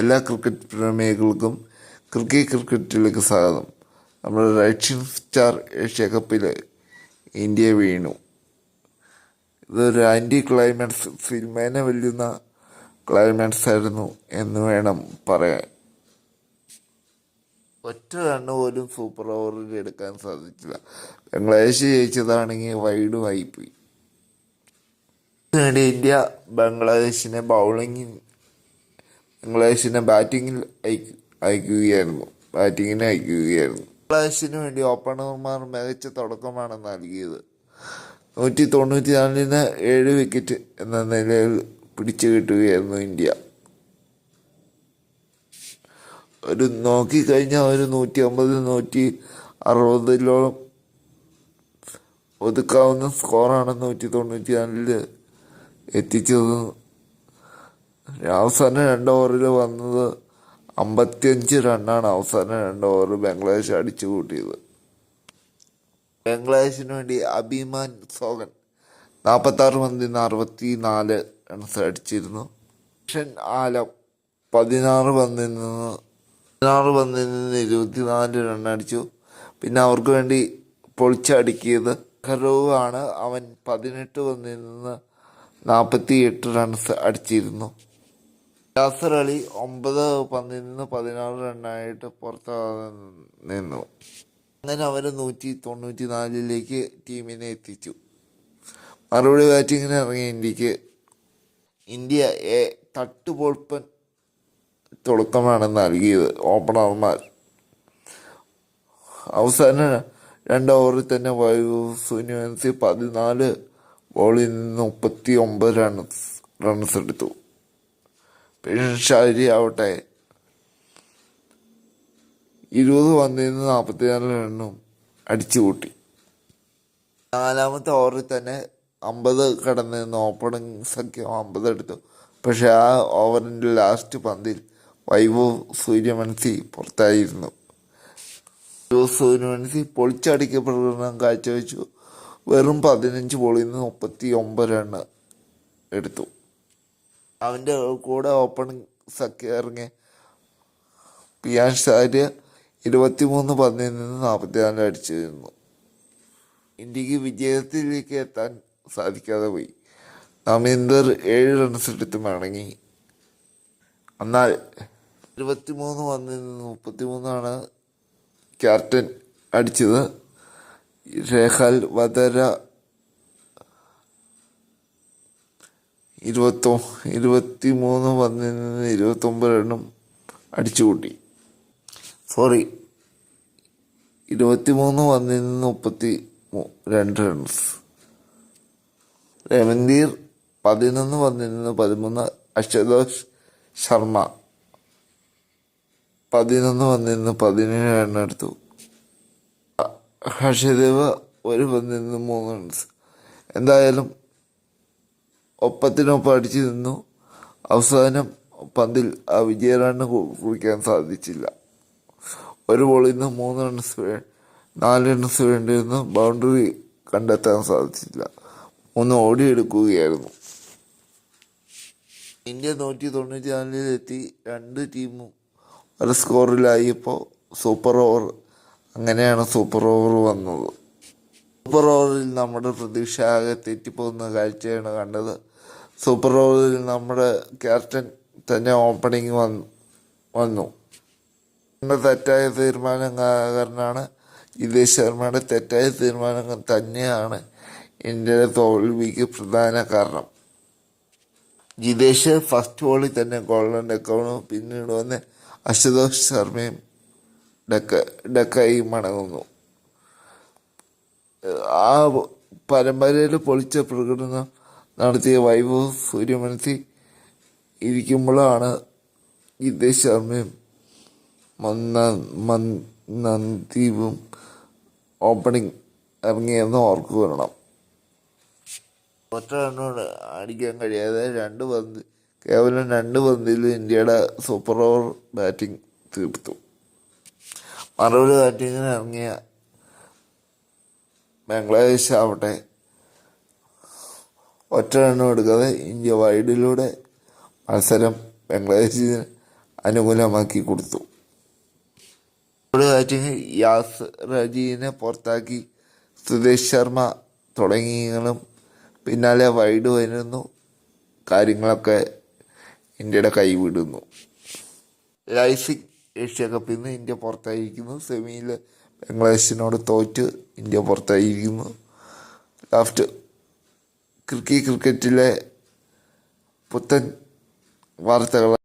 എല്ലാ cricket പ്രേമികൾക്കും cricket ക്രിക്കറ്റിലേക്ക് സ്വാഗതം. നമ്മുടെ റഷ്യൻ സ്റ്റാർ ഏഷ്യ കപ്പിൽ ഇന്ത്യ വീണു. ഇതൊരു ആന്റി ക്ലൈമാക്സ് സിനിമേനെ വെല്ലുന്ന ക്ലൈമാക്സ് ആയിരുന്നു എന്ന് വേണം പറയാൻ. ഒറ്റ റണ്ണ് പോലും സൂപ്പർ ഓവറിൽ എടുക്കാൻ സാധിച്ചില്ല. ബംഗ്ലാദേശ് ജയിച്ചതാണെങ്കിൽ വൈഡ് വേണ്ടി ഇന്ത്യ ബംഗ്ലാദേശിനെ ബൗളിങ്ങിൽ ബംഗ്ലാദേശിനെ ബാറ്റിങ്ങിൽ അയക്കു അയക്കുകയായിരുന്നു. ബാറ്റിങ്ങിനെ അയക്കുകയായിരുന്നു. ഇംഗ്ലീഷിന് വേണ്ടി ഓപ്പണർമാർ മികച്ച തുടക്കമാണ് നൽകിയത്. നൂറ്റി തൊണ്ണൂറ്റി നാലിന് ഏഴ് വിക്കറ്റ് എന്ന നിലയിൽ പിടിച്ചു കിട്ടുകയായിരുന്നു ഇന്ത്യ. ഒരു നോക്കിക്കഴിഞ്ഞാൽ ഒരു നൂറ്റി അമ്പത് നൂറ്റി അറുപതിലോളം ഒതുക്കാവുന്ന സ്കോറാണ് നൂറ്റി തൊണ്ണൂറ്റി നാലിൽ എത്തിച്ചത്. അവസാന രണ്ട് ഓവറിൽ വന്നത് അമ്പത്തിയഞ്ച് റണ്ണാണ് അവസാന രണ്ട് ഓവർ ബംഗ്ലാദേശ് അടിച്ചു കൂട്ടിയത്. ബംഗ്ലാദേശിന് വേണ്ടി അഭിമാൻ സോഗൻ നാൽപ്പത്താറ് പന്തിൽ നിന്ന് അറുപത്തി നാല് റൺസ് അടിച്ചിരുന്നു. ഷൻ ആലം പതിനാറ് പന്തിൽ നിന്ന് പതിനാറ് പന്തിൽ നിന്ന് ഇരുപത്തിനാല് റൺ അടിച്ചു. പിന്നെ അവർക്ക് വേണ്ടി പൊളിച്ചടുക്കിയത് ഖറൂവ് ആണ്. അവൻ പതിനെട്ട് പന്തിൽ നിന്ന് നാൽപ്പത്തി എട്ട് റൺസ് അടിച്ചിരുന്നു. യാസർ അലി ഒമ്പത് പന്തിൽ നിന്ന് പതിനാറ് റണ്ണായിട്ട് പുറത്ത് നിന്നു. അങ്ങനെ അവർ നൂറ്റി തൊണ്ണൂറ്റി നാലിലേക്ക് ടീമിനെ എത്തിച്ചു. മറുപടി ബാറ്റിങ്ങിന് ഇറങ്ങിയ ഇന്ത്യയ്ക്ക് ഇന്ത്യ എ തട്ടുപൊൾപ്പൻ തുടക്കമാണ് നൽകിയത് ഓപ്പണർമാർ. അവസാന രണ്ട് ഓവറിൽ തന്നെ വായു സൂര്യവൻസി പതിനാല് ബോളിൽ നിന്ന് മുപ്പത്തി ഒമ്പത് റൺസ് റൺസ് എടുത്തു. ആവട്ടെ ഇരുപത് പന്തിൽ നിന്ന് നാൽപ്പത്തിനാല് റണ്ണും അടിച്ചു കൂട്ടി നാലാമത്തെ ഓവറിൽ തന്നെ അമ്പത് കടന്ന് ഓപ്പണിംഗ് സഖ്യം അമ്പത് എടുത്തു. പക്ഷെ ആ ഓവറിന്റെ ലാസ്റ്റ് പന്തിൽ വൈഭവ് സൂര്യമൻസി പുറത്തായിരുന്നു. വൈഭവ് പൊളിച്ചടിക്ക പൊളിച്ചടിക്കപ്പെടുന്ന കാഴ്ചവെച്ചു. വെറും പതിനഞ്ച് ബോളിൽ നിന്ന് മുപ്പത്തി ഒമ്പത് റണ്ണ് എടുത്തു. അവന്റെ കൂടെ ഓപ്പണിംഗ് സഖ്യ ഇറങ്ങിയ പിയാൻ ഷാര്യ ഇരുപത്തിമൂന്ന് പന്തിൽ നിന്ന് നാൽപ്പത്തിനാല് അടിച്ചിരുന്നു. ഇന്ത്യയ്ക്ക് വിജയത്തിലേക്ക് എത്താൻ സാധിക്കാതെ പോയി. നമീന്ദർ ഏഴ് റൺസ് എടുത്ത് മടങ്ങി. എന്നാൽ ഇരുപത്തിമൂന്ന് പന്തിൽ നിന്ന് മുപ്പത്തിമൂന്നാണ് ക്യാപ്റ്റൻ അടിച്ചത്. രേഖാൽ വധര ഇരുപത്തൊ ഇരുപത്തി മൂന്ന് പതിനൊന്ന് നിന്ന് ഇരുപത്തൊമ്പത് റണ്ണും അടിച്ചുകൂട്ടി സോറി ഇരുപത്തി മൂന്ന് നിന്ന് മുപ്പത്തി രണ്ട് റൺസ് രമൻദീർ പതിനൊന്ന് പതിനൊന്ന് നിന്ന് പതിമൂന്ന് അക്ഷതോഷ് ശർമ്മ. പതിനൊന്ന് പതിനൊന്ന് നിന്ന് പതിനേഴ് എണ്ണം എടുത്തു. ഹർഷദേവ് ഒരു പതിനൊന്ന് നിന്ന് മൂന്ന് റൺസ് എന്തായാലും ഒപ്പത്തിനൊപ്പം അടിച്ചു നിന്നു. അവസാനം പന്തിൽ ആ വിജയ റണ്ണ് കുറിക്കാൻ സാധിച്ചില്ല. ഒരു ബോളിൽ നിന്ന് മൂന്ന് റൺസ് നാല് റൺസ് വേണ്ടിയിരുന്നു ബൗണ്ടറി കണ്ടെത്താൻ സാധിച്ചില്ല. ഒന്ന് ഓടിയെടുക്കുകയായിരുന്നു. ഇന്ത്യ നൂറ്റി തൊണ്ണൂറ്റി നാലിലെത്തി രണ്ട് ടീമും ഒരു സ്കോറിലായപ്പോൾ സൂപ്പർ ഓവർ അങ്ങനെയാണ് സൂപ്പർ ഓവർ വന്നത്. സൂപ്പർ ഓവറിൽ നമ്മുടെ പ്രതീക്ഷ ആകെ തെറ്റിപ്പോകുന്ന കാഴ്ചയാണ് കണ്ടത്. സൂപ്പർ ഓവറിൽ നമ്മുടെ ക്യാപ്റ്റൻ തന്നെ ഓപ്പണിംഗ് വന്നു വന്നു. തെറ്റായ തീരുമാനം കാരണമാണ് ജിതേഷ് ശർമ്മയുടെ. തെറ്റായ തീരുമാനങ്ങൾ തന്നെയാണ് ഇന്ത്യയുടെ തോൽവിക്ക് പ്രധാന കാരണം. ജിതേഷ് ഫസ്റ്റ് ബോളിൽ തന്നെ ഗോൾഡൻ ഡെക്കൗണും പിന്നീട് വന്ന് അശുതോഷ് ശർമ്മയും ഡെക്ക ഡെക്കായി മടങ്ങുന്നു. ആ പരമ്പരയിൽ പൊളിച്ച പ്രകടനം നടത്തിയ വൈഭവ് സൂര്യമനസി ഇരിക്കുമ്പോഴാണ് ജിതേഷ് ശർമ്മയും നന്ദീപും ഓപ്പണിംഗ് ഇറങ്ങിയെന്ന് ഓർക്കു വരണം. ഒറ്റ റണ്ണോട് അടിക്കാൻ കഴിയാതെ രണ്ട് പന്ത് കേവലം രണ്ട് പന്തിൽ ഇന്ത്യയുടെ സൂപ്പർ ഓവർ ബാറ്റിംഗ് തീർത്തു. മറുപടി ബാറ്റിങ്ങിന് ഇറങ്ങിയ ബംഗ്ലാദേശ് ആവട്ടെ ഒറ്റ റണ്ണും എടുക്കാതെ ഇന്ത്യ വൈഡിലൂടെ മത്സരം ബംഗ്ലാദേശിന് അനുകൂലമാക്കി കൊടുത്തു. ബാറ്റിംഗ് യാസ് റജീനെ പുറത്താക്കി സുരേഷ് ശർമ്മ തുടങ്ങിയങ്ങളും പിന്നാലെ വൈഡ് വരുന്നു. കാര്യങ്ങളൊക്കെ ഇന്ത്യയുടെ കൈവിടുന്നു. ലൈസിക് ഏഷ്യ കപ്പിൽ നിന്ന് ഇന്ത്യ പുറത്തായിരിക്കുന്നു. സെമിയിൽ ബംഗ്ലാദേശിനോട് തോറ്റ് ഇന്ത്യ പുറത്തായിരിക്കുന്നു. ലാസ്റ്റ് ക്രിക്കറ്റ് ക്രിക്കറ്റിലെ പുത്തൻ വാർത്തകൾ